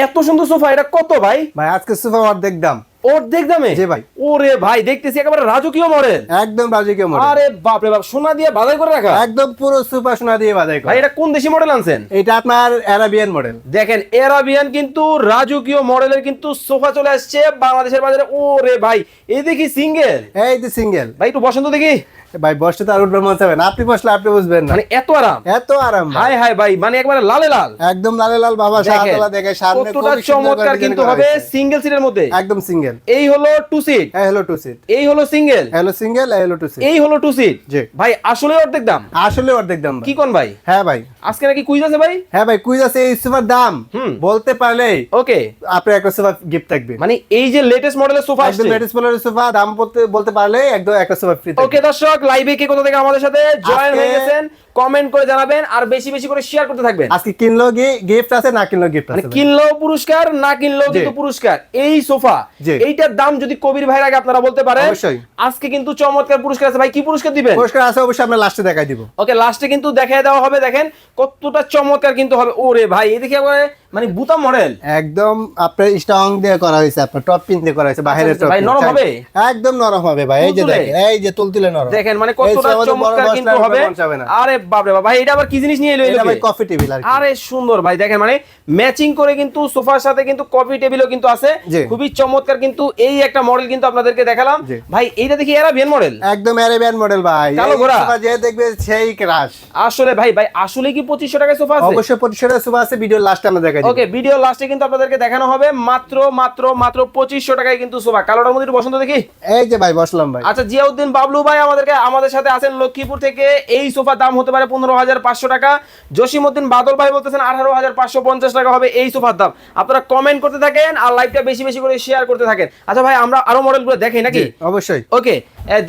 এত সুন্দর সোফা এটা কত ভাই? ভাই আজকে সোফা অর্ধেক দাম। অর্ধেক দামে? জি ভাই। ওরে ভাই দেখতেছি একেবারে রাজকীয় মডেল। একদম রাজকীয় মডেল। আরে বাপ রে বাপ সোনা দিয়ে বাজার করে রাখা? একদম পুরো সুপার সোনা দিয়ে বাজাই ভাই এটা কোন দেশি মডেল আনছেন? এটা আপনার অ্যারাবিয়ান মডেল। দেখেন এরাবিয়ান কিন্তু রাজকীয় মডেলের কিন্তু সোফা চলে আসছে বাংলাদেশের বাজারে। ওরে ভাই এই দেখি সিঙ্গেল। এই যে সিঙ্গেল। ভাই একটু বসন্ত দেখি। ভাই বসতে তো আর উঠবে মনে হবে না। আপনি বসলে আপনি বুঝবেন না। মানে এত আরাম? এত আরাম হাই হাই ভাই মানে একবারে লালে লাল। একদম লালে লাল বাবা শাহতলা দেখে সামনে কতটা চমৎকার কিন্তু হবে সিঙ্গেল সিটের মধ্যে। একদম সিঙ্গেল এই হলো টু সিট হ্যাঁ হলো টু সিট এই হলো single hello single hello two seat এই হলো টু সিট জি। ভাই আসলে অর্ধেক দাম। আসলে অর্ধেক দাম কি কোন ভাই? হ্যাঁ ভাই। আজকে নাকি কুইজ আছে ভাই? হ্যাঁ ভাই কুইজ আছে এই সুপার দাম। বলতে পারলে ওকে। আপনার একটা সোফা গিফট থাকবে। মানে এই যে লেটেস্ট মডেলের সোফা আসছে। লেটেস্ট মডেলের সোফা দাম বলতে বলতে পারলে একদম একটা সোফা ফ্রি ওকে দর্শক লাইভে কে কোথা থেকে আমাদের সাথে জয়েন হয়ে গেছেন কমেন্ট করে জানাবেন আর বেশি বেশি করে শেয়ার করতে থাকবেন আজকে কিনলো গিফট আছে না কিনলো গিফট মানে আছে ভাই। কিনলেও পুরস্কার না কিনলেও জি। কিন্তু পুরস্কার এই সোফা। এইটার দাম যদি কবির ভাইয়ের আগে আপনারা বলতে পারেন। আজকে কিন্তু চমৎকার পুরস্কার আছে ভাই কি পুরস্কার দিবেন পুরস্কার আছে অবশ্যই আমরা লাস্টে দেখাই দিব ওকে লাস্টে কিন্তু দেখায় দেওয়া হবে দেখেন কতটা চমৎকার কিন্তু হবে ওরে ভাই এদিকে একবারে মানে বুতাম মডেল? একদম আপনার স্ট্রং দিয়ে করা হয়েছে আপনার টপ পিন দিয়ে করা হয়েছে বাইরের আচ্ছা, টপ ভাই, নরম হবে? একদম নরম হবে ভাই এই যে দেখেন এই যে তুলতুলে নরম। দেখেন মানে কতটা চমৎকার কিন্তু হবে। আরে বাপ ভাই এটা আবার কি জিনিস নিয়ে এলো এটা ভাই কফি টেবিল আর আরে সুন্দর ভাই দেখেন মানে ম্যাচিং করে কিন্তু সোফার সাথে কিন্তু কফি টেবিলও কিন্তু আছে। খুবই চমৎকার কিন্তু এই একটা মডেল কিন্তু আপনাদেরকে দেখালাম। ভাই এইটা দেখি এরাবিয়ান মডেল একদম অ্যারাবিয়ান মডেল ভাই। কালো ঘোড়া। যে দেখবে সেই ক্রাশ আসলে ভাই ভাই আসলে কি পঁচিশশো টাকায় সোফা আছে? অবশ্যই পঁচিশশো সোফা আছে ভিডিও লাস্টে আমরা দেখাই ওকে ভিডিও লাস্টে কিন্তু আপনাদেরকে দেখানো হবে মাত্র মাত্র মাত্র পঁচিশশো টাকায় কিন্তু সোফা। কালোটার মধ্যে বসন্ত দেখি? এই যে ভাই বসলাম ভাই। আচ্ছা জিয়াউদ্দিন বাবলু ভাই আমাদেরকে আমাদের সাথে আছেন লক্ষ্মীপুর থেকে। এই সোফার দাম হতে পারে পনেরো হাজার পাঁচশো টাকা। জসিমউদ্দিন বাদল ভাই বলতেছেন আঠারো হাজার পাঁচশো পঞ্চাশ টাকা হবে এই সোফার দাম। আপনারা কমেন্ট করতে থাকেন আর লাইভটা বেশি বেশি করে শেয়ার করতে থাকেন। আচ্ছা ভাই আমরা আরও মডেলগুলো দেখি নাকি? অবশ্যই। ওকে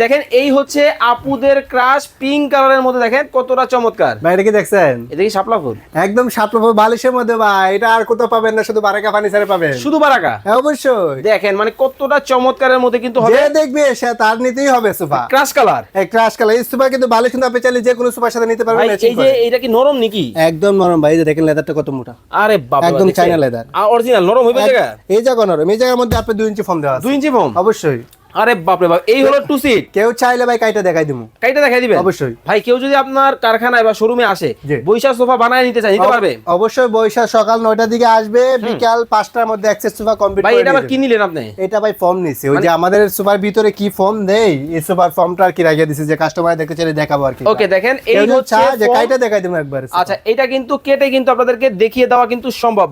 দেখেন এই হচ্ছে আপুদের ক্রাশ পিঙ্ক কালারের মধ্যে দেখেন কতটা চমৎকার। ভাই এটা কি দেখছেন? এদিকে শাপলা ফুল? একদম লক্ষ বালিশের মধ্যে ভাই এটা আর কোথাও পাবেন না শুধু বারাকা ফার্নিচারে পাবেন। শুধু বারাকা? হ্যাঁ অবশ্যই। দেখেন মানে কতটা চমৎকারের মধ্যে কিন্তু হবে। যে দেখবে সে তার নিতেই হবে সোফা। ক্রাশ কালার এই ক্রাশ কালার এই সোফা কিন্তু বালিশ কিন্তু আপনি চাইলে যে কোনো সোফার সাথে নিতে পারবেন ভাই এই যে এটা কি নরম নাকি? একদম নরম ভাই এই যে দেখেন লেদারটা কত মোটা। আরে বাবা একদম চায়না leather। অরিজিনাল নরম হইবে জায়গা? এই জায়গা নরম এই জায়গার মধ্যে আপনি দুই ইঞ্চি ফর্ম দেওয়া আছে। দুই ইঞ্চি ফোম অবশ্যই। আরে বাপরে বাপ এই হলো টু সিট কেউ চাইলে ভাই কাইটা দেখাই দিব কাইটা দেখাই দিবেন? অবশ্যই। ভাই কেউ যদি আপনার কারখানায় বা শোরুমে আসে জি। বৈশা সোফা বানায় নিতে চায় নিতে পারবে? অবশ্যই বৈশাখ সকাল নয়টার দিকে আসবে বিকাল পাঁচটার মধ্যে অ্যাক্সেস সোফা কমপ্লিট ভাই এটা আবার কি নিলেন আপনি? এটা ভাই ফর্ম নিছে। ওই যে মানে- আমাদের সোফার ভিতরে কি ফর্ম দেই এই সোফার ফর্মটা আর কি রাখিয়ে দিছে যে কাস্টমার দেখতে চাইলে দেখাবো আর কি। ওকে দেখেন এই হচ্ছে যে কাইটা দেখাই দিব একবার। আচ্ছা এটা কিন্তু কেটে কিন্তু আপনাদেরকে দেখিয়ে দেওয়া কিন্তু সম্ভব।